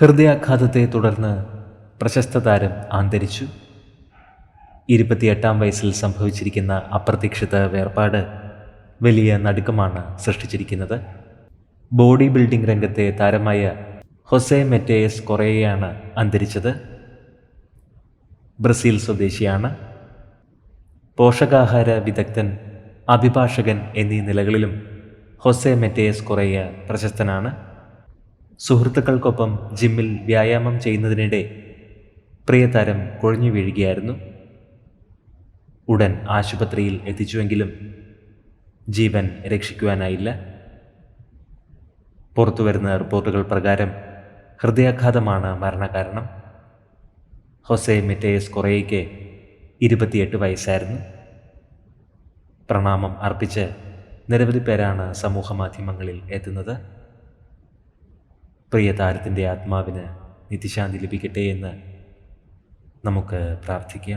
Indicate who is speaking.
Speaker 1: ഹൃദയാഘാതത്തെ തുടർന്ന് പ്രശസ്ത താരം ആന്തരിച്ചു. ഇരുപത്തിയെട്ടാം വയസ്സിൽ സംഭവിച്ചിരിക്കുന്ന അപ്രതീക്ഷിത വേർപാട് വലിയ നടുക്കമാണ് സൃഷ്ടിച്ചിരിക്കുന്നത്. ബോഡി ബിൽഡിംഗ് രംഗത്തെ താരമായ ഹൊസെ മെറ്റേയസ് കൊറേയാണ് അന്തരിച്ചത്. ബ്രസീൽ സ്വദേശിയാണ്. പോഷകാഹാര വിദഗ്ധൻ അഭിഭാഷകൻ എന്നീ നിലകളിലും ഹൊസെ മെറ്റേയസ് കൊറേയ പ്രശസ്തനാണ്. സുഹൃത്തുക്കൾക്കൊപ്പം ജിമ്മിൽ വ്യായാമം ചെയ്യുന്നതിനിടെ പ്രിയതാരം കൊഴിഞ്ഞു വീഴുകയായിരുന്നു. ഉടൻ ആശുപത്രിയിൽ എത്തിച്ചുവെങ്കിലും ജീവൻ രക്ഷിക്കുവാനായില്ല. പുറത്തുവരുന്ന റിപ്പോർട്ടുകൾ പ്രകാരം ഹൃദയാഘാതമാണ് മരണകാരണം. ഹൊസെ മെറ്റേയസ് കൊറേയ്ക്ക് ഇരുപത്തിയെട്ട് വയസ്സായിരുന്നു. പ്രണാമം അർപ്പിച്ച് നിരവധി പേരാണ് സമൂഹ മാധ്യമങ്ങളിൽ എത്തുന്നത്. പ്രിയ താരത്തിന്റെ ആത്മാവിന് നിത്യശാന്തി ലഭിക്കട്ടെ എന്ന് നമുക്ക് പ്രാർത്ഥിക്കാം.